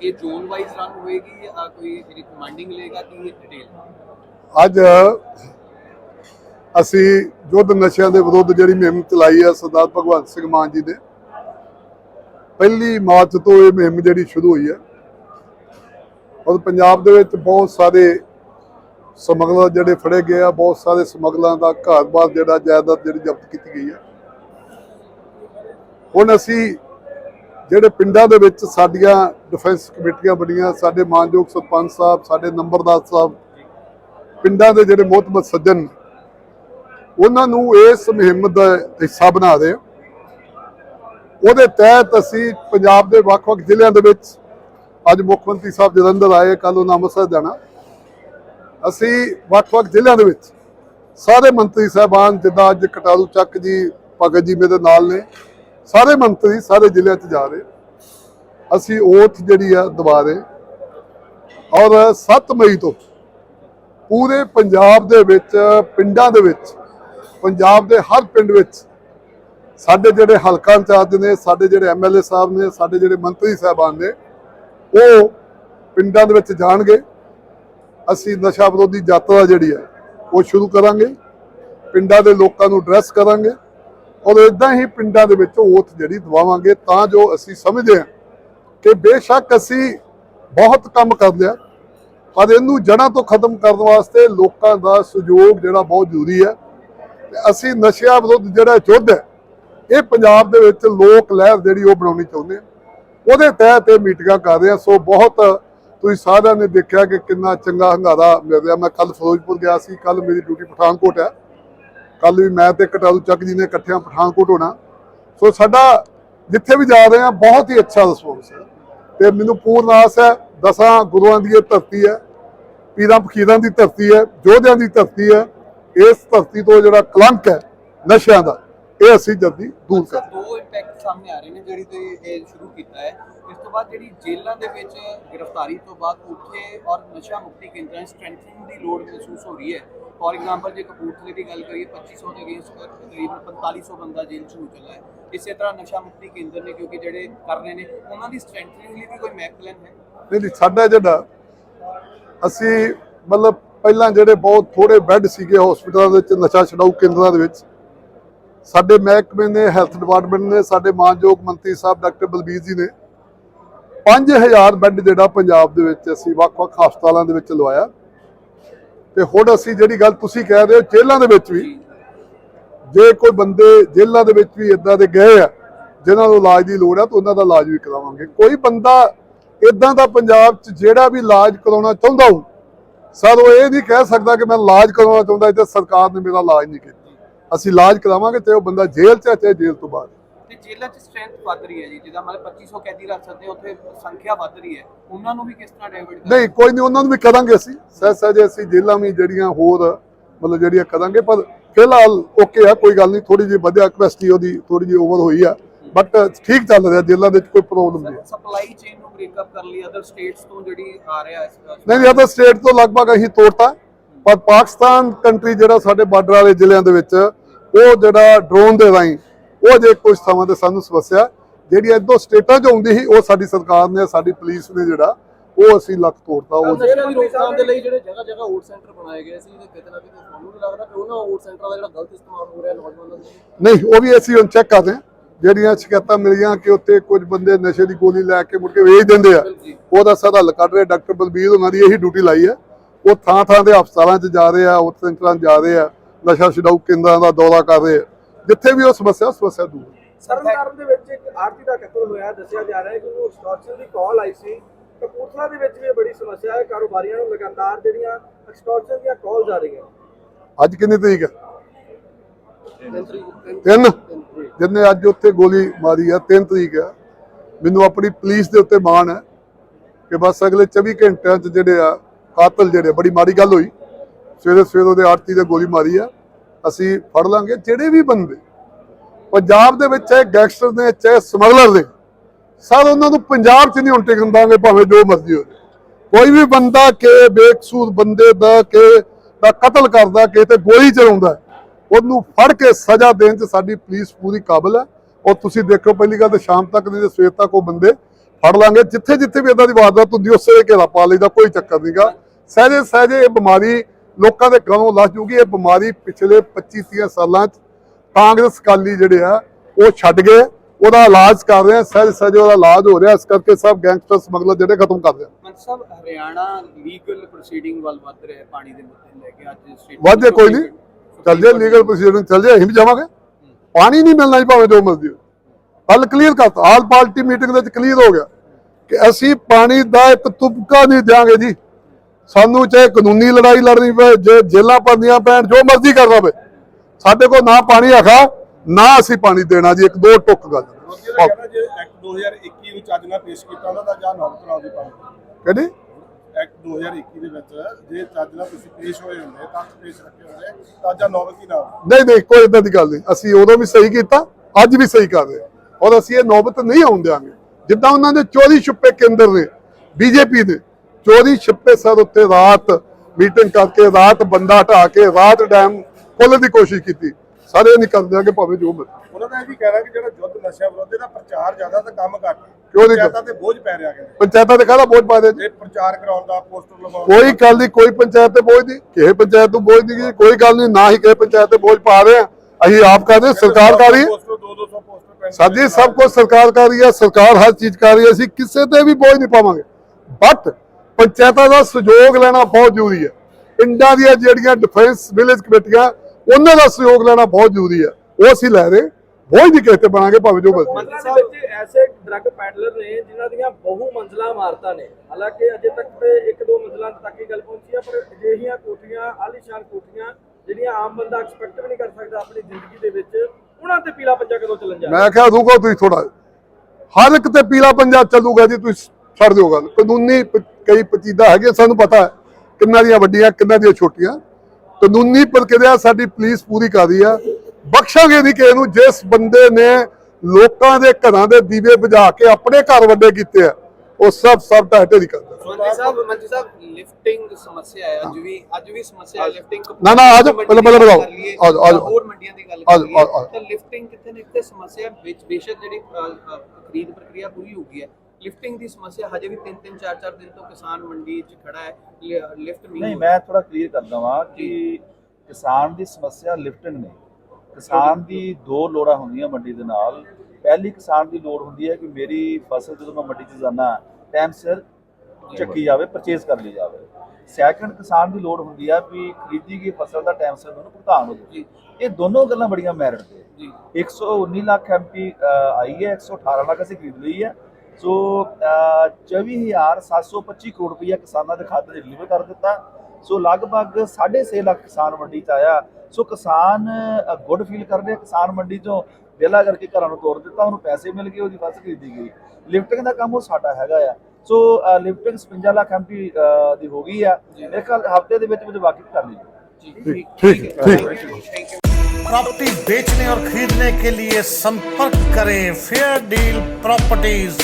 ਇਹ zone wise run ਹੋਏਗੀ ਜਾਂ ਕੋਈ ਇਹਦੀ ਕਮਾਂਡਿੰਗ ਲਏਗਾ ਕਿ ਡਿਟੇਲ ਅੱਜ, ਅਸੀਂ ਯੁੱਧ ਨਸ਼ਿਆਂ ਦੇ ਵਿਰੁੱਧ ਜਿਹੜੀ ਮੁਹਿੰਮ ਚਲਾਈ ਹੈ ਸਰਦਾਰ ਭਗਵੰਤ ਸਿੰਘ ਮਾਨ ਜੀ ਨੇ, ਪਹਿਲੀ ਮਾਰਚ ਤੋਂ ਇਹ ਮੁਹਿੰਮ ਜਿਹੜੀ ਸ਼ੁਰੂ ਹੋਈ ਹੈ ਔਰ ਪੰਜਾਬ ਦੇ ਵਿੱਚ ਬਹੁਤ ਸਾਰੇ ਸਮਗਲਰ ਜਿਹੜੇ ਫੜੇ ਗਏ ਆ, ਬਹੁਤ ਸਾਰੇ ਸਮਗਲਰਾਂ ਦਾ ਘਰ-ਬਾਰ ਜਿਹੜਾ ਜਾਇਦਾਦ ਜਿਹੜੀ ਜ਼ਬਤ ਕੀਤੀ ਗਈ ਹੈ ਹੁਣ ਅਸੀਂ ਜਿਹੜੇ ਪਿੰਡਾਂ ਦੇ ਵਿੱਚ ਸਾਡੀਆਂ ਡਿਫੈਂਸ ਕਮੇਟੀਆਂ ਬਣੀਆਂ, ਸਾਡੇ ਮਾਨਯੋਗ ਸਰਪੰਚ ਸਾਹਿਬ, ਸਾਡੇ ਨੰਬਰਦਾਰ ਸਾਹਿਬ, ਪਿੰਡਾਂ ਦੇ ਜਿਹੜੇ ਮੋਹਤਮਦ ਸੱਜਣ, ਉਹਨਾਂ ਨੂੰ ਇਸ ਮੁਹਿੰਮ ਦਾ ਹਿੱਸਾ ਬਣਾ ਰਹੇ ਹਾਂ। ਉਹਦੇ ਤਹਿਤ ਅਸੀਂ ਪੰਜਾਬ ਦੇ ਵੱਖ-ਵੱਖ ਜ਼ਿਲ੍ਹਿਆਂ ਦੇ ਵਿੱਚ, ਅੱਜ ਮੁੱਖ ਮੰਤਰੀ ਸਾਹਿਬ ਜਲੰਧਰ ਆਏ ਕੱਲ ਉਹਨਾਂ ਅੰਮ੍ਰਿਤਸਰ ਜਾਣਾ ਅਸੀਂ ਵੱਖ-ਵੱਖ ਜ਼ਿਲ੍ਹਿਆਂ ਦੇ ਵਿੱਚ ਸਾਰੇ ਮੰਤਰੀ ਸਾਹਿਬਾਨ, ਜਿੱਦਾਂ ਅੱਜ ਕਟਾਰੂ ਚੱਕ ਜੀ, ਭਗਤ ਜੀ ਮੇਰੇ ਨਾਲ ਨੇ ਸਾਰੇ ਮੰਤਰੀ ਸਾਰੇ ਜ਼ਿਲ੍ਹਿਆਂ 'ਚ ਜਾ ਰਹੇ। ਅਸੀਂ ਓਥ ਜਿਹੜੀ ਆ ਦਵਾ ਰਹੇ। ਔਰ 7 ਮਈ ਤੋਂ ਪੂਰੇ ਪੰਜਾਬ ਦੇ ਵਿੱਚ, ਪਿੰਡਾਂ ਦੇ ਵਿੱਚ, ਪੰਜਾਬ ਦੇ ਹਰ ਪਿੰਡ ਵਿੱਚ ਸਾਡੇ ਜਿਹੜੇ ਹਲਕਾ ਇੰਚਾਰਜ ਨੇ, ਸਾਡੇ ਜਿਹੜੇ ਐਮਐਲਏ ਸਾਹਿਬ ਨੇ, ਸਾਡੇ ਜਿਹੜੇ ਮੰਤਰੀ ਸਾਹਿਬਾਨ ਨੇ, ਉਹ ਪਿੰਡਾਂ ਦੇ ਵਿੱਚ ਜਾਣਗੇ। ਅਸੀਂ ਨਸ਼ਾ ਵਿਰੋਧੀ ਯਾਤਰਾ ਜਿਹੜੀ ਹੈ ਉਹ ਸ਼ੁਰੂ ਕਰਾਂਗੇ। ਪਿੰਡਾਂ ਦੇ ਲੋਕਾਂ ਨੂੰ ਐਡਰੈਸ ਕਰਾਂਗੇ। ਔਰ ਇਦਾਂ ਹੀ ਪਿੰਡਾਂ ਦੇ ਵਿੱਚ ਓਥ ਜਿਹੜੀ ਦਵਾਵਾਂਗੇ, ਤਾਂ ਜੋ ਅਸੀਂ ਸਮਝਦੇ ਹਾਂ ਕਿ ਬੇਸ਼ੱਕ ਅਸੀਂ ਬਹੁਤ ਕੰਮ ਕਰ ਲਿਆ, ਪਰ ਇਹਨੂੰ ਜੜ੍ਹਾਂ ਤੋਂ ਖਤਮ ਕਰਨ ਵਾਸਤੇ ਲੋਕਾਂ ਦਾ ਸਹਿਯੋਗ ਜਿਹੜਾ ਬਹੁਤ ਜ਼ਰੂਰੀ ਹੈ। ਅਸੀਂ ਨਸ਼ਿਆਂ ਵਿਰੁੱਧ ਜਿਹੜਾ ਯੁੱਧ ਹੈ, ਇਹ ਪੰਜਾਬ ਦੇ ਵਿੱਚ ਲੋਕ ਲਹਿਰ ਜਿਹੜੀ ਉਹ ਬਣਾਉਣੀ ਚਾਹੁੰਦੇ ਆ। ਉਹਦੇ ਤਹਿਤ ਇਹ ਮੀਟਿੰਗਾਂ ਕਰ ਰਹੇ ਆ, ਸੋ ਬਹੁਤ ਤੁਸੀਂ ਸਾਰਿਆਂ ਨੇ ਦੇਖਿਆ ਕਿ ਕਿੰਨਾ ਚੰਗਾ ਹੰਗਾਰਾ ਮਿਲ ਰਿਹਾ। ਮੈਂ ਕੱਲ ਫਿਰੋਜ਼ਪੁਰ ਗਿਆ ਸੀ ਕੱਲ ਮੇਰੀ ਡਿਊਟੀ ਪਠਾਨਕੋਟ ਹੈ। ਕੱਲ ਵੀ ਮੈਂ ਤੇ ਕਟਾਰੂ ਚੱਕ ਜੀ ਨੇ ਇਕੱਠਿਆਂ ਪਠਾਨਕੋਟ ਹੋਣਾ। ਸੋ ਸਾਡਾ ਜਿੱਥੇ ਵੀ ਜਾ ਰਹੇ ਆ ਬਹੁਤ ਹੀ ਅੱਛਾ ਰਿਸਪੌਂਸ ਹੈ। ਤੇ ਮੈਨੂੰ ਪੂਰਨ ਆਸ ਹੈ ਦਸਾਂ ਗੁਰੂਆਂ ਦੀ ਇਹ ਧਰਤੀ ਹੈ ਪੀਰਾਂ ਫਕੀਰਾਂ ਦੀ ਧਰਤੀ ਹੈ ਯੋਧਿਆਂ ਦੀ ਧਰਤੀ ਹੈ। ਇਸ ਧਰਤੀ ਤੋਂ ਜਿਹੜਾ ਕਲੰਕ ਹੈ ਨਸ਼ਿਆਂ ਦਾ ਇਹ ਅਸੀਂ ਜਲਦੀ ਦੂਰ ਕਰਾਂਗੇ। ਦੋ ਇੰਪੈਕਟ ਸਾਹਮਣੇ ਆ ਰਹੇ ਨੇ ਜਿਹੜੀ ਤੇ ਇਹ ਸ਼ੁਰੂ ਕੀਤਾ ਹੈ। ਇਸ ਤੋਂ ਬਾਅਦ ਜਿਹੜੀ ਜੇਲ੍ਹਾਂ ਦੇ ਵਿੱਚ ਗ੍ਰਿਫਤਾਰੀ ਤੋਂ ਬਾਅਦ ਉੱਥੇ ਔਰ ਨਸ਼ਾ ਮੁਕਤੀ ਕੇਂਦਰਾਂ ਸਟਰੈਂਥਨਿੰਗ ਦੀ ਲੋੜ ਮਹਿਸੂਸ ਹੋ ਰਹੀ ਹੈ। ਫੋਰ ਐਗਜ਼ਾਮਪਲ ਜੇ ਕਪੂਰਥਲੇ ਦੀ ਗੱਲ ਕਰੀਏ 2500 ਦੇ ਅਗੇਂਸਟ ਤਕਰੀਬਨ 4500 ਬੰਦਾ ਜੇਲ੍ਹ ਚ ਚੱਲਾ ਹੈ। ਇਸੇ ਤਰ੍ਹਾਂ ਨਸ਼ਾ ਮੁਕਤੀ ਕੇਂਦਰ ਨੇ ਕਿਉਂਕਿ ਜਿਹੜੇ ਕਰ ਨੇ, ਉਹਨਾਂ ਦੀ ਸਟਰੈਂਥਨਿੰਗ ਲਈ ਵੀ ਕੋਈ ਮੈਪ ਪਲਾਨ ਹੈ? ਨਹੀਂ ਨਹੀਂ, ਸਾਡਾ ਜਿਹੜਾ, ਅਸੀਂ ਮਤਲਬ ਪਹਿਲਾਂ ਜਿਹੜੇ ਬਹੁਤ ਥੋੜੇ ਬੈੱਡ ਸੀਗੇ ਹਸਪੀਟਲਾਂ ਦੇ ਵਿੱਚ, ਨਸ਼ਾ ਛਡਾਊ ਕੇਂਦਰਾਂ ਦੇ ਵਿੱਚ, ਸਾਡੇ ਮਹਿਕਮੇ ਨੇ ਹੈਲਥ ਡਿਪਾਰਟਮੈਂਟ ਨੇ, ਸਾਡੇ ਮਾਨਯੋਗ ਮੰਤਰੀ ਸਾਹਿਬ ਡਾਕਟਰ ਬਲਬੀਰ ਜੀ ਨੇ 5000 ਬੈੱਡ ਜਿਹੜਾ ਪੰਜਾਬ ਦੇ ਵਿੱਚ ਅਸੀਂ ਵੱਖ-ਵੱਖ ਹਸਪਤਾਲਾਂ ਦੇ ਵਿੱਚ ਲਵਾਇਆ। ਤੇ ਹੁਣ ਅਸੀਂ ਜਿਹੜੀ ਗੱਲ ਤੁਸੀਂ ਕਹਿ ਰਹੇ ਹੋ, ਜੇਲ੍ਹਾਂ ਦੇ ਵਿੱਚ ਵੀ ਜੇ ਕੋਈ ਬੰਦੇ ਜੇਲ੍ਹਾਂ ਦੇ ਵਿੱਚ ਵੀ ਇਦਾਂ ਦੇ ਗਏ ਆ, ਜਿਨ੍ਹਾਂ ਨੂੰ ਇਲਾਜ ਦੀ ਲੋੜ ਆ, ਤਾਂ ਉਹਨਾਂ ਦਾ ਇਲਾਜ ਵੀ ਕਰਾਵਾਂਗੇ। ਕੋਈ ਬੰਦਾ ਇਦਾਂ ਦਾ ਪੰਜਾਬ 'ਚ ਜਿਹੜਾ ਵੀ ਇਲਾਜ ਕਰਾਉਣਾ ਚਾਹੁੰਦਾ ਹੋ ਸਰ ਉਹ ਇਹ ਨਹੀਂ ਕਹਿ ਸਕਦਾ ਕਿ ਮੈਂ ਇਲਾਜ ਕਰਾਉਣਾ ਚਾਹੁੰਦਾ ਤੇ ਸਰਕਾਰ ਨੇ ਮੇਰਾ ਇਲਾਜ ਨਹੀਂ ਕੀਤਾ। ਅਸੀਂ ਇਲਾਜ ਕਰਾਵਾਂਗੇ ਤੇ ਉਹ ਬੰਦਾ ਜੇਲ੍ਹ 'ਚ ਹੈ ਚਾਹੇ ਜੇਲ੍ਹ ਤੋਂ ਬਾਹਰ। ਤੇ ਜੇਲ੍ਹਾਂ 'ਚ ਸਟਰੈਂਥ ਵੱਧ ਰਹੀ ਹੈ ਜੀ ਜਿੱਦਾਂ ਮਤਲਬ 2500 ਕੈਦੀ ਰੱਖ ਸਕਦੇ ਉੱਥੇ ਸੰਖਿਆ ਵੱਧ ਰਹੀ ਹੈ। ਉਹਨਾਂ ਨੂੰ ਵੀ ਕਿਸ ਤਰ੍ਹਾਂ ਡਾਇਵਰਟ ਨਹੀਂ ਕੋਈ ਨਹੀਂ ਉਹਨਾਂ ਨੂੰ ਵੀ ਕਰਾਂਗੇ ਅਸੀਂ। ਸਹਿਜ ਸਹਿਜ ਅਸੀਂ ਜੇਲ੍ਹਾਂ ਵੀ ਜਿਹੜੀਆਂ ਹੋਰ ਮਤਲਬ ਜਿਹੜੀਆਂ ਕਰਾਂਗੇ ਪਰ ਫਿਲਹਾਲ ਓਕੇ ਆ ਕੋਈ ਗੱਲ ਨਹੀਂ ਥੋੜੀ ਜਿਹੀ ਵਧਿਆ ਕਪੈਸਿਟੀ ਉਹਦੀ ਥੋੜੀ ਜਿਹੀ ਓਵਰ ਹੋਈ ਆ। ਬਟ ਠੀਕ ਚੱਲ ਰਿਹਾ ਜੇਲ੍ਹਾਂ ਦੇ ਵਿੱਚ ਕੋਈ ਪ੍ਰੋਬਲਮ ਨਹੀਂ ਸਪਲਾਈ ਚੇਨ ਨੂੰ ਬ੍ਰੇਕਅਪ ਕਰਨ ਲਈ ਅਦਰ ਸਟੇਟਸ ਤੋਂ ਜਿਹੜੀ ਆ ਰਿਹਾ ਇਸ ਨਹੀਂ ਨਹੀਂ ਅਦਰ ਸਟੇਟ ਤੋਂ ਲਗਭਗ ਅਸੀਂ ਤੋੜਤਾ ਪਰ ਪਾਕਿਸਤਾਨ ਕੰਟਰੀ ਜਿਹੜਾ ਸਾਡੇ ਬਾਰਡਰ ਵਾਲੇ ਜ਼ਿਲ੍ਹਿਆਂ ਦੇ ਵਿੱਚ ਉਹ ਜਿਹੜਾ ਡਰੋਨ ਦੇ ਰਾਹੀਂ ਉਹ ਜੇ ਕੁਝ ਥਾਵਾਂ ਤੇ ਸਾਨੂੰ ਸਮੱਸਿਆ ਜਿਹੜੀ ਇਦੋਂ ਸਟੇਟਾਂ 'ਚ ਆਉਂਦੀ ਸੀ ਉਹ ਸਾਡੀ ਸਰਕਾਰ ਨੇ ਸਾਡੀ ਪੁਲਿਸ ਨੇ ਜਿਹੜਾ ਉਹ ਅਸੀਂ ਲੱਕ ਤੋੜਤਾ ਉਹ ਨਸ਼ੇ ਦੀ ਰੋਕਥਾਮ ਦੇ ਲਈ ਜਿਹੜੇ ਜਗ੍ਹਾ ਜਗ੍ਹਾ ਓਟ ਸੈਂਟਰ ਬਣਾਏ ਗਏ ਸੀ ਤੇ ਕਿਤੇ ਨਾ ਕਿਤੇ ਤੁਹਾਨੂੰ ਨਹੀਂ ਲੱਗਦਾ ਕਿ ਉਹਨਾਂ ਓਟ ਸੈਂਟਰਾਂ ਦਾ ਜਿਹੜਾ ਗਲਤ ਇਸਤੇਮਾਲ ਹੋ ਰਿਹਾ ਨੌਜਵਾਨਾਂ ਦੇ ਨਹੀਂ ਉਹ ਵੀ ਅਸੀਂ ਹੁਣ ਚੈੱਕ ਕਰਦੇ ਹਾਂ। ਜਿਹੜੀਆਂ ਸ਼ਿਕਾਇਤਾਂ ਮਿਲੀਆਂ ਕਿ ਉੱਥੇ ਕੁਝ ਬੰਦੇ ਨਸ਼ੇ ਦੀ ਗੋਲੀ ਲੈ ਕੇ ਮੁੜ ਕੇ ਵੇਚ ਦਿੰਦੇ ਆ ਉਹਦਾ ਸਾਡਾ ਹੱਲ ਕੱਢ ਰਹੇ ਡਾਕਟਰ ਬਲਬੀਰ ਉਹਨਾਂ ਦੀ ਇਹੀ ਡਿਊਟੀ ਲਾਈ ਹੈ ਉਹ ਥਾਂ ਥਾਂ ਦੇ ਹਸਪਤਾਲਾਂ 'ਚ ਜਾ ਰਹੇ ਆ ਉੱਥੇ ਸੈਂਟਰਾਂ 'ਚ ਜਾ ਰਹੇ ਆ ਨਸ਼ਾ ਛਡਾਊ ਕੇਂਦਰਾਂ ਦਾ ਦੌਰਾ ਕਰ ਰਹੇ ਆ। ਜਿੱਥੇ ਵੀ ਉਹ ਸਮੱਸਿਆ ਸਮੱਸਿਆ ਦੂਰ ਤਰਨਤਾਰਨ ਦੇ ਵਿੱਚ ਇੱਕ ਆਰਤੀ ਦਾ ਕਤਲ ਹੋਇਆ ਦੱਸਿਆ ਜਾ ਰਿਹਾ ਹੈ ਕਿ ਉਹ ਐਕਸਟੋਰਸ਼ਨ ਦੀ ਕਾਲ ਆਈ ਸੀ। ਕਪੂਰਥਲਾ ਦੇ ਵਿੱਚ ਵੀ ਇਹ ਬੜੀ ਸਮੱਸਿਆ ਹੈ। ਕਾਰੋਬਾਰੀਆਂ ਨੂੰ ਲਗਾਤਾਰ ਜਿਹੜੀਆਂ ਐਕਸਟੋਰਸ਼ਨ ਦੀਆਂ ਕਾਲਸ ਆ ਰਹੀਆਂ ਅੱਜ ਕਿੰਨੀ ਤਰੀਕ ਹੈ? ਤਿੰਨ ਜਿੰਨੇ ਅੱਜ ਉੱਥੇ ਗੋਲੀ ਮਾਰੀ ਆ ਤਿੰਨ ਤਰੀਕ ਹੈ। ਮੈਨੂੰ ਆਪਣੀ ਪੁਲਿਸ ਦੇ ਉੱਤੇ ਮਾਣ ਹੈ ਕਿ ਬਸ ਅਗਲੇ 24 ਘੰਟਿਆਂ 'ਚ ਜਿਹੜੇ ਆ ਕਾਤਲ ਜਿਹੜੇ ਬੜੀ ਮਾੜੀ ਗੱਲ ਹੋਈ। ਸਵੇਰੇ ਸਵੇਰੇ ਉਹਦੇ ਆਰਤੀ ਦੇ ਗੋਲੀ ਮਾਰੀ ਆ ਅਸੀਂ ਫੜ ਲਾਂਗੇ ਜਿਹੜੇ ਵੀ ਬੰਦੇ ਪੰਜਾਬ ਦੇ ਵਿੱਚ, ਚਾਹੇ ਗੈਂਗਸਟਰ ਨੇ ਚਾਹੇ ਸਮਗਲਰ ਨੇ ਸਰ ਉਹਨਾਂ ਨੂੰ ਪੰਜਾਬ 'ਚ ਨਹੀਂ ਹੁਣ ਟਿਕਣ ਦਾਂਗੇ, ਭਾਵੇਂ ਜੋ ਮਰਜ਼ੀ ਹੋ ਜਾਵੇ ਕੋਈ ਵੀ ਬੰਦਾ ਕਿ ਬੇਕਸੂਰ ਬੰਦੇ ਦਾ, ਕਿ ਦਾ ਕਤਲ ਕਰਦਾ, ਕਿ ਤੇ ਗੋਲੀ ਚਲਾਉਂਦਾ, ਉਹਨੂੰ ਫੜ ਕੇ ਸਜ਼ਾ ਦੇਣ 'ਚ ਸਾਡੀ ਪੁਲਿਸ ਪੂਰੀ ਕਾਬਲ ਹੈ। ਔਰ ਤੁਸੀਂ ਦੇਖੋ, ਪਹਿਲੀ ਗੱਲ ਤਾਂ ਸ਼ਾਮ ਤੱਕ ਨਹੀਂ ਤੇ ਸਵੇਰ ਤੱਕ ਉਹ ਬੰਦੇ ਫੜ ਲਾਂਗੇ। ਜਿੱਥੇ ਜਿੱਥੇ ਵੀ ਇਦਾਂ ਦੀ ਵਾਰਦਾਤ ਹੁੰਦੀ, ਉਸੇ ਘੇਰਾ ਪਾ ਲਈਦਾ, ਕੋਈ ਚੱਕਰ ਨਹੀਂਗਾ ਸਹਿਜੇ ਸਹਿਜੇ ਇਹ ਬਿਮਾਰੀ ਲੋਕਾਂ ਦੇ ਘਰੋਂ ਲੱਥ ਜੂਗੀ ਇਹ ਬਿਮਾਰੀ ਪਿਛਲੇ 25 30 ਸਾਲਾਂ 'ਚ ਕਾਂਗਰਸ ਕਾਲੀ ਜਿਹੜੇ ਆ ਉਹ ਛੱਡ ਗਏ ਉਹਦਾ ਇਲਾਜ ਕਰ ਰਹੇ ਆ ਸਹਿਜ ਸਹਿਜੇ ਉਹਦਾ ਇਲਾਜ ਹੋ ਰਿਹਾ ਇਸ ਕਰਕੇ ਸਭ ਗੈਂਗਸਟਰ ਸਮਗਲਰ ਜਿਹੜੇ ਖਤਮ ਕਰ ਰਹੇ ਮੰਤਰੀ ਸਾਹਿਬ ਹਰਿਆਣਾ ਲੀਗਲ ਪ੍ਰੋਸੀਡਿੰਗ ਵੱਲ ਵੱਧ ਰਿਹਾ ਹੈ ਪਾਣੀ ਦੇ ਮੁੱਦੇ ਲੈ ਕੇ ਅੱਜ state ਵਾਧੇ ਕੋਈ ਨਹੀਂ। ਚੱਲ ਜੇ ਲੀਗਲ ਪ੍ਰੋਸੀਜਰ ਚੱਲ ਜੇ ਅਸੀਂ ਵੀ ਜਾਵਾਂਗੇ। ਪਾਣੀ ਨਹੀਂ ਮਿਲਣਾ ਜੀ ਭਾਵੇਂ ਜੋ ਮਰਜ਼ੀ ਹੱਲ ਕਲੀਅਰ ਕਰਤਾ ਆਲ ਪਾਰਟੀ ਮੀਟਿੰਗ ਦੇ ਵਿੱਚ ਕਲੀਅਰ ਹੋ ਗਿਆ ਕਿ ਅਸੀਂ ਪਾਣੀ ਦਾ ਇੱਕ ਤੁਪਕਾ ਨਹੀਂ ਦਿਆਂਗੇ ਜੀ। ਸਾਨੂੰ ਚਾਹੇ ਕਾਨੂੰਨੀ ਲੜਾਈ ਲੜਨੀ ਪਏ ਜੇ ਜੇਲਾਂ ਭਰਨੀਆਂ ਪੈਣ ਜੋ ਮਰਜ਼ੀ ਕਰਨਾ ਪਏ ਸਾਡੇ ਕੋਲ ਨਾ ਪਾਣੀ ਹੈਗਾ ਨਾ ਅਸੀਂ ਪਾਣੀ ਦੇਣਾ ਜੀ ਇੱਕ ਦੋ ਟੁੱਕ ਗੱਲ। ਨੇ ਐਕਟ 2021 ਨੂੰ ਚੱਜ ਨਾਲ ਪੇਸ਼ ਕੀਤਾ ਉਹਨਾਂ ਦਾ ਜਾਂ ਨੌਬਤ ਨਾਲ ਦੀ ਪਾਣੀ। ਕਹਿੰਦੇ ਐਕਟ 2021 ਦੇ ਵਿੱਚ ਜੇ ਚੱਜ ਨਾਲ ਤੁਸੀਂ ਪੇਸ਼ ਹੋਏ ਹੁੰਦੇ ਤਾਂ ਪੇਸ਼ ਰੱਖੇ ਹੁੰਦੇ ਤਾਂ ਜਾਂ ਨੌਬਤ ਨਾ। ਨਹੀਂ ਨਹੀਂ ਕੋਈ ਇਦਾਂ ਦੀ ਗੱਲ ਨਹੀਂ। ਅਸੀਂ ਉਦੋਂ ਵੀ ਸਹੀ ਕੀਤਾ ਅੱਜ ਵੀ ਸਹੀ ਕਰ ਰਹੇ। ਔਰ ਅਸੀਂ ਇਹ ਨੌਬਤ ਨਹੀਂ ਆਉਣ ਦਿਆਂਗੇ। ਜਿੱਦਾਂ ਉਹਨਾਂ ਦੇ ਚੋਰੀ ਛੁਪੇ ਕੇਂਦਰ ਨੇ ਬੀਜੇਪੀ ਦੇ ਚੋਰੀ ਛੁਪੇ ਸਰ ਉੱਤੇ ਰਾਤ ਮੀਟਿੰਗ ਕਰਕੇ ਰਾਤ ਬੰਦਾ ਹਟਾ ਕੇ ਰਾਤ ਡੈਮ ਖੋਲ੍ਹਣ ਦੀ ਕੋਸ਼ਿਸ਼ ਕੀਤੀ। ਸਾਰੇ ਨਹੀਂ ਕਰ ਦਿਆਂਗੇ ਭਾਵੇਂ ਜੋ ਮਰਜ਼ੀ। ਉਹਨਾਂ ਦਾ ਇਹ ਵੀ ਕਹਿਣਾ ਕਿ ਜਿਹੜਾ ਯੁੱਧ ਨਸ਼ਿਆਂ ਵਿਰੁੱਧ ਇਹਦਾ ਪ੍ਰਚਾਰ ਜ਼ਿਆਦਾ ਤੇ ਕੰਮ ਘੱਟ ਕਿਉਂ ਨਹੀਂ ਪੰਚਾਇਤਾਂ ਤੇ ਬੋਝ ਪੈ ਰਿਹਾ ਕਹਿੰਦੇ। ਪੰਚਾਇਤਾਂ ਦੇ ਕਾਹਦਾ ਬੋਝ ਪਾ ਦੇ ਇਹ ਪ੍ਰਚਾਰ ਕਰਾਉਣ ਦਾ ਪੋਸਟਰ ਲਗਾਉਣ ਕੋਈ ਗੱਲ ਨਹੀਂ ਕੋਈ ਪੰਚਾਇਤ ਤੇ ਬੋਝ ਨਹੀਂ ਕਿਸੇ ਪੰਚਾਇਤ ਤੋਂ ਬੋਝ ਨਹੀਂ ਕੋਈ ਗੱਲ ਨਹੀਂ ਨਾ ਹੀ ਕਿਸੇ ਪੰਚਾਇਤ ਤੇ ਬੋਝ ਪਾ ਰਹੇ ਆ ਅਸੀਂ ਆਪ ਕਰ ਰਹੇ ਸਰਕਾਰ ਕਰ ਰਹੀ ਹੈ। ਪੋਸਟਰ 2 200 ਪੋਸਟਰ ਪੈਂਦੇ ਸਾਡੀ ਸਭ ਕੁਝ ਸਰਕਾਰ ਕਰ ਰਹੀ ਹੈ ਸਰਕਾਰ ਹਰ ਚੀਜ਼ ਕਰ ਰਹੀ ਹੈ ਅਸੀਂ ਕਿਸੇ ਤੇ ਵੀ ਬੋਝ ਨਹੀਂ ਪਾਵਾਂਗੇ। ਬਟ ਪੰਚਾਇਤਾਂ ਦਾ ਸਹਿਯੋਗ ਲੈਣਾ ਬਹੁਤ ਜ਼ਰੂਰੀ ਹੈ। ਪਿੰਡਾਂ ਦੀਆਂ ਜਿਹੜੀਆਂ ਡਿਫੈਂਸ ਵਿਲੇਜ ਕਮੇਟੀਆਂ ਉਹਨਾਂ ਦਾ ਸਹਿਯੋਗ ਲੈਣਾ ਬਹੁਤ ਜ਼ਰੂਰੀ ਹੈ। ਉਹ ਅਸੀਂ ਲੈ ਰਹੇ ਬੋਝ ਨਹੀਂ ਕਿਸੇ ਤੇ ਬਣਾਂਗੇ ਭਾਵੇਂ ਜੋ ਮਰਜ਼ੀ ਮੰਤਰਾਂ ਦੇ ਵਿੱਚ ਐਸੇ ਡਰੱਗ ਪੈਡਲਰ ਨੇ ਜਿਨ੍ਹਾਂ ਦੀਆਂ ਬਹੁ ਮੰਜ਼ਲਾ ਇਮਾਰਤਾਂ ਨੇ। ਹਾਲਾਂਕਿ ਅਜੇ ਤੱਕ ਤੇ ਇੱਕ ਦੋ ਮੰਜ਼ਲਾਂ ਤੱਕ ਹੀ ਗੱਲ ਪਹੁੰਚੀ ਆ ਪਰ ਅਜਿਹੀਆਂ ਕੋਠੀਆਂ ਆਲੀਸ਼ਾਨ ਕੋਠੀਆਂ ਜਿਹੜੀਆਂ ਆਮ ਬੰਦਾ ਐਕਸਪੈਕਟ ਵੀ ਨਹੀਂ ਕਰ ਸਕਦਾ ਆਪਣੀ ਜ਼ਿੰਦਗੀ ਦੇ ਵਿੱਚ ਉਹਨਾਂ ਤੇ ਪੀਲਾ ਪੰਜਾ ਕਦੋਂ ਚੱਲਣ ਜਾ ਰਿਹਾ? ਮੈਂ ਕਿਹਾ ਤੁਸੀਂ ਥੋੜਾ ਹਰ ਇੱਕ ਤੇ ਪੀਲਾ ਪੰਜਾ ਚੱਲੂਗਾ ਜੀ ਤੁਸੀਂ ਛੱਡ ਦਿਓ ਗੱਲ। ਕਾਨੂੰਨੀ ਕਈ ਪਚੀਦਾ ਹੈਗੇ ਸਾਨੂੰ ਪਤਾ ਕਿੰਨਾਂ ਦੀਆਂ ਵੱਡੀਆਂ ਕਿੰਨਾਂ ਦੀਆਂ ਛੋਟੀਆਂ ਕਾਨੂੰਨੀ ਪ੍ਰਕਿਰਿਆ ਸਾਡੀ ਪੁਲਿਸ ਪੂਰੀ ਕਰ ਰਹੀ ਆ ਬਖਸ਼ਾਂਗੇ ਨਹੀਂ ਕਿਸੇ ਨੂੰ ਜਿਸ ਬੰਦੇ ਨੇ ਲੋਕਾਂ ਦੇ ਘਰਾਂ ਦੇ ਦੀਵੇ ਬੁਝਾ ਕੇ ਆਪਣੇ ਘਰ ਵੱਡੇ ਕੀਤੇ ਆ ਉਹ ਸਭ ਸਭ ਢਾਟੇ ਦੀ ਕਰਦਾ ਮੰਤਰੀ ਸਾਹਿਬ ਮੰਤਰੀ ਸਾਹਿਬ ਲਿਫਟਿੰਗ ਸਮੱਸਿਆ ਹੈ ਅੱਜ ਵੀ ਅੱਜ ਵੀ ਸਮੱਸਿਆ ਹੈ ਲਿਫਟਿੰਗ ਨਾ, ਨਾ, ਆ ਜਾਓ, ਪਹਿਲਾਂ- ਪਹਿਲਾਂ ਬਤਾਓ। ਆ ਜਾਓ, ਆ ਜਾਓ। ਹੋਰ ਮੰਡੀਆਂ ਦੀ ਗੱਲ ਕਰੀਏ। ਤਾਂ ਲਿਫਟਿੰਗ ਕਿਤੇ ਨਾ ਕਿਤੇ ਸਮੱਸਿਆ ਵਿੱਚ ਬੇਸ਼ੱਕ ਜਿਹੜੀ ਖਰੀਦ ਪ੍ਰਕਿਰਿਆ ਪੂਰੀ ਹੋ ਗਈ ਹੈ ਲਿਫਟਿੰਗ ਦੀ ਸਮੱਸਿਆ ਹਜੇ ਵੀ 3-3 4-4 ਦਿਨ ਤੋਂ ਕਿਸਾਨ ਮੰਡੀ 'ਚ ਖੜਾ ਹੈ ਲਿਫਟ ਨਹੀਂ ਨਹੀਂ ਮੈਂ ਥੋੜਾ ਕਲੀਅਰ ਕਰ ਦਵਾਂ ਕਿ ਕਿਸਾਨ ਦੀ ਸਮੱਸਿਆ ਲਿਫਟਿੰਗ ਨਹੀਂ। ਕਿਸਾਨ ਦੀ ਦੋ ਲੋੜਾਂ ਹੁੰਦੀਆਂ ਮੰਡੀ ਦੇ ਨਾਲ। ਪਹਿਲੀ ਕਿਸਾਨ ਦੀ ਲੋੜ ਹੁੰਦੀ ਹੈ ਕਿ ਮੇਰੀ ਫਸਲ ਜਦੋਂ ਮੈਂ ਮੰਡੀ 'ਚ ਜਾਣਾ ਟਾਈਮ ਸਿਰ ਚੱਕੀ ਜਾਵੇ ਪਰਚੇਸ ਕਰ ਲਈ ਜਾਵੇ। ਸੈਕੰਡ ਕਿਸਾਨ ਦੀ ਲੋੜ ਹੁੰਦੀ ਆ ਵੀ ਖਰੀਦੀ ਗਈ ਫਸਲ ਦਾ ਟਾਈਮ ਸਿਰ ਉਹਨੂੰ ਭੁਗਤਾਨ ਹੋ ਜਾਵੇ। ਇਹ ਦੋਨੋਂ ਗੱਲਾਂ ਬੜੀਆਂ ਮੈਰਿਟ ਤੇ ਜੀ। 119 ਲੱਖ ਐਮਪੀ ਆਈ ਹੈ 118 ਲੱਖ ਅਸੀਂ ਖਰੀਦ ਲਈ ਹੈ। ਸੋ ਅਹ, 24725 ਕਰੋੜ ਰੁਪਈਆ ਕਿਸਾਨਾਂ ਦੇ ਖਾਤੇ 'ਚ ਡਿਲੀਵਰ ਕਰ ਦਿੱਤਾ ਸੋ ਲਗਭਗ 6.5 ਲੱਖ ਕਿਸਾਨ ਮੰਡੀ 'ਚ ਆਇਆ ਸੋ ਕਿਸਾਨ ਗੁੱਡ ਫੀਲ ਕਰ ਰਿਹਾ ਕਿਸਾਨ ਮੰਡੀ 'ਚੋਂ ਵਿਹਲਾ ਕਰਕੇ ਘਰਾਂ ਨੂੰ ਤੋਰ ਦਿੱਤਾ ਉਹਨੂੰ ਪੈਸੇ ਮਿਲ ਗਏ ਉਹਦੀ ਫਸਲ ਖਰੀਦੀ ਗਈ ਲਿਫਟਿੰਗ ਦਾ ਕੰਮ ਉਹ ਸਾਡਾ ਹੈਗਾ ਆ ਸੋ ਅਹ, ਲਿਫਟਿੰਗ 57 ਲੱਖ ਐਮਪੀ ਦੀ ਹੋ ਗਈ ਆ ਮੇਰੇ ਖਿਆਲ ਹਫਤੇ ਦੇ ਵਿੱਚ ਵਿੱਚ ਵਾਕਿਫ ਕਰ ਲਈ ਜੀ ਠੀਕ ਠੀਕ ਠੀਕ ਥੈਂਕ ਯੂ प्रॉपर्टी बेचने और खरीदने के लिए संपर्क करें फेयर डील प्रॉपर्टीज